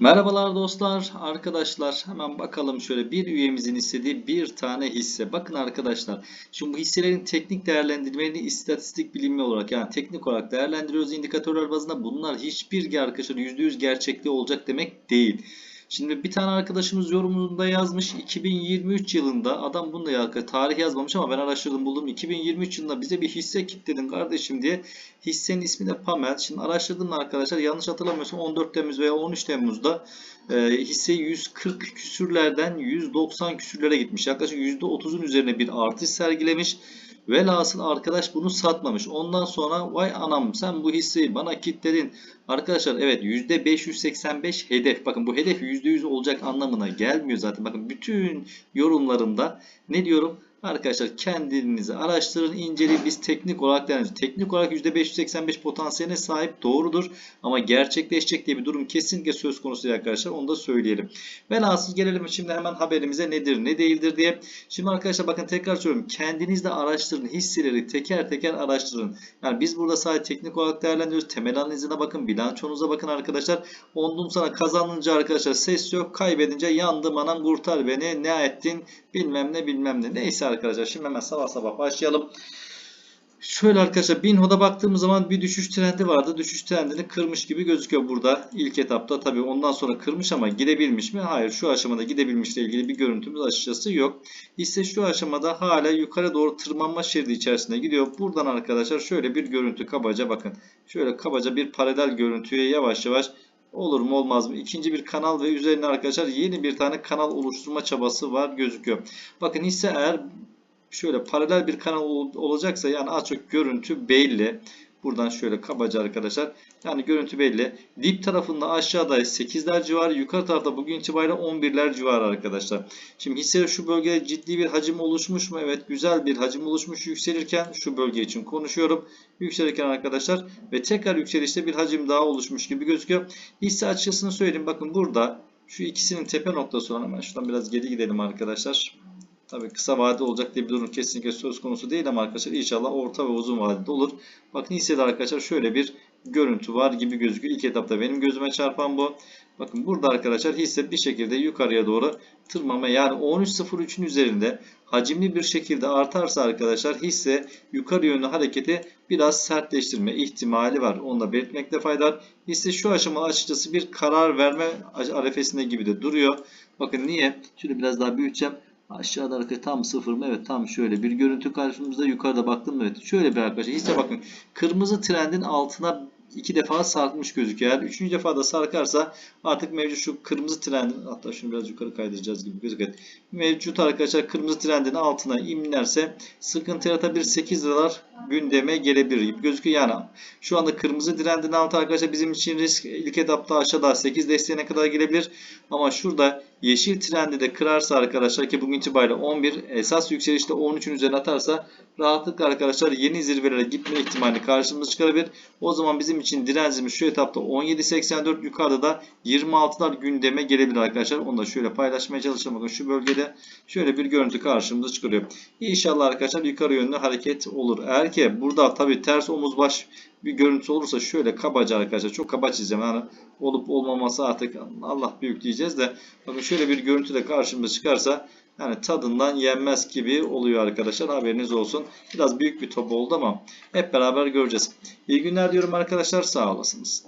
Merhabalar dostlar, arkadaşlar. Hemen bakalım şöyle bir üyemizin istediği bir tane hisse. Bakın arkadaşlar, şimdi bu hisselerin teknik değerlendirmelerini istatistik bilimi olarak yani teknik olarak değerlendiriyoruz indikatörler bazında. Bunlar hiçbir arkadaşlar %100 gerçekliği olacak demek değil. Şimdi bir tane arkadaşımız yorumunda yazmış 2023 yılında adam bununla alakalı tarih yazmamış ama ben araştırdım buldum 2023 yılında bize bir hisse kitledin kardeşim diye hissenin ismi de Pamel. Şimdi araştırdım arkadaşlar yanlış hatırlamıyorsam 14 Temmuz veya 13 Temmuz'da e, hisse 140 küsürlerden 190 küsürlere gitmiş. Yaklaşık %30'un üzerine bir artış sergilemiş. Velhasıl arkadaş bunu satmamış. Ondan sonra vay anam sen bu hisseyi bana kitledin. Arkadaşlar evet %585 hedef. Bakın bu hedef %100 olacak anlamına gelmiyor zaten. Bakın bütün yorumlarımda ne diyorum? Arkadaşlar kendinizi araştırın, inceleyin. Biz teknik olarak değerlendiriyoruz. Teknik olarak %585 potansiyeline sahip doğrudur. Ama gerçekleşecek diye bir durum kesinlikle söz konusu değil arkadaşlar. Onu da söyleyelim. Velhasıl gelelim şimdi hemen haberimize nedir ne değildir diye. Şimdi arkadaşlar bakın tekrar söylüyorum. Kendiniz de araştırın. Hisseleri teker teker araştırın. Yani biz burada sadece teknik olarak değerlendiriyoruz. Temel analizine bakın. Bilançonuza bakın arkadaşlar. Ondan sonra kazanınca arkadaşlar ses yok. Kaybedince yandım anam kurtar beni. Ne ettin bilmem ne bilmem ne. Neyse arkadaşlar şimdi hemen sabah sabah başlayalım. Şöyle arkadaşlar Binho'da baktığımız zaman bir düşüş trendi vardı. Düşüş trendini kırmış gibi gözüküyor burada. İlk etapta tabii ondan sonra kırmış ama gidebilmiş mi? Hayır şu aşamada gidebilmişle ilgili bir görüntümüz açıkçası yok. Hisse şu aşamada hala yukarı doğru tırmanma şeridi içerisinde gidiyor. Buradan arkadaşlar şöyle bir görüntü kabaca bakın. Şöyle kabaca bir paralel görüntüye yavaş yavaş Olur mu olmaz mı? İkinci bir kanal ve üzerine arkadaşlar yeni bir tane kanal oluşturma çabası var gözüküyor. Bakın hisse eğer şöyle paralel bir kanal olacaksa yani az çok görüntü belli. Buradan şöyle kabaca arkadaşlar. Yani görüntü belli. Dip tarafında aşağıda 8'ler civarı, yukarı tarafta bugün itibariyle 11'ler civarı arkadaşlar. Şimdi hisse şu bölgede ciddi bir hacim oluşmuş mu? Evet güzel bir hacim oluşmuş yükselirken şu bölge için konuşuyorum. Yükselirken arkadaşlar ve tekrar yükselişte bir hacim daha oluşmuş gibi gözüküyor. Hisse açısını söyleyeyim. Bakın burada şu ikisinin tepe noktası olan hemen şuradan biraz geri gidelim arkadaşlar. Tabii kısa vadede olacak diye bir durum kesinlikle söz konusu değil ama arkadaşlar inşallah orta ve uzun vadede olur. Bakın hissede arkadaşlar şöyle bir görüntü var gibi gözüküyor. İlk etapta benim gözüme çarpan bu. Bakın burada arkadaşlar hisse bir şekilde yukarıya doğru tırmama yani 13.03'ün üzerinde hacimli bir şekilde artarsa arkadaşlar hisse yukarı yönlü hareketi biraz sertleştirme ihtimali var. Onu da belirtmekte fayda var. Hisse şu aşamada açıkçası bir karar verme arefesinde gibi de duruyor. Bakın niye? Şöyle biraz daha büyüteceğim. Aşağıda arkadaşlar tam sıfır mı? Evet tam şöyle bir görüntü karşımızda. Yukarıda baktım evet. Şöyle bir arkadaşlar. Hisse bakın. Kırmızı trendin altına iki defa sarkmış gözüküyor. Eğer üçüncü defa da sarkarsa artık mevcut şu kırmızı trendin hatta şunu biraz yukarı kaydıracağız gibi gözüküyor. Mevcut arkadaşlar kırmızı trendin altına inlerse sıkıntı yaratabilir 8 liralar gündeme gelebilir gibi gözüküyor. Yani şu anda kırmızı trendin altı arkadaşlar bizim için risk ilk etapta aşağıda 8 desteğine kadar gelebilir. Ama şurada yeşil trendi de kırarsa arkadaşlar ki bugün itibariyle 11 esas yükselişte 13'ün üzerine atarsa rahatlıkla arkadaşlar yeni zirvelere gitme ihtimali karşımıza çıkarabilir. O zaman bizim için direncimiz şu etapta 17.84 yukarıda da 26'lar gündeme gelebilir arkadaşlar. Onu da şöyle paylaşmaya çalışalım. Bakın şu bölgede şöyle bir görüntü karşımıza çıkıyor. İnşallah arkadaşlar yukarı yönlü hareket olur. Eğer ki burada tabi ters omuz baş bir görüntü olursa şöyle kabaca arkadaşlar çok kaba çizeceğim. Yani olup olmaması artık Allah büyük diyeceğiz de bakın şöyle bir görüntü de karşımıza çıkarsa yani tadından yenmez gibi oluyor arkadaşlar. Haberiniz olsun. Biraz büyük bir top oldu ama hep beraber göreceğiz. İyi günler diyorum arkadaşlar. Sağ olasınız.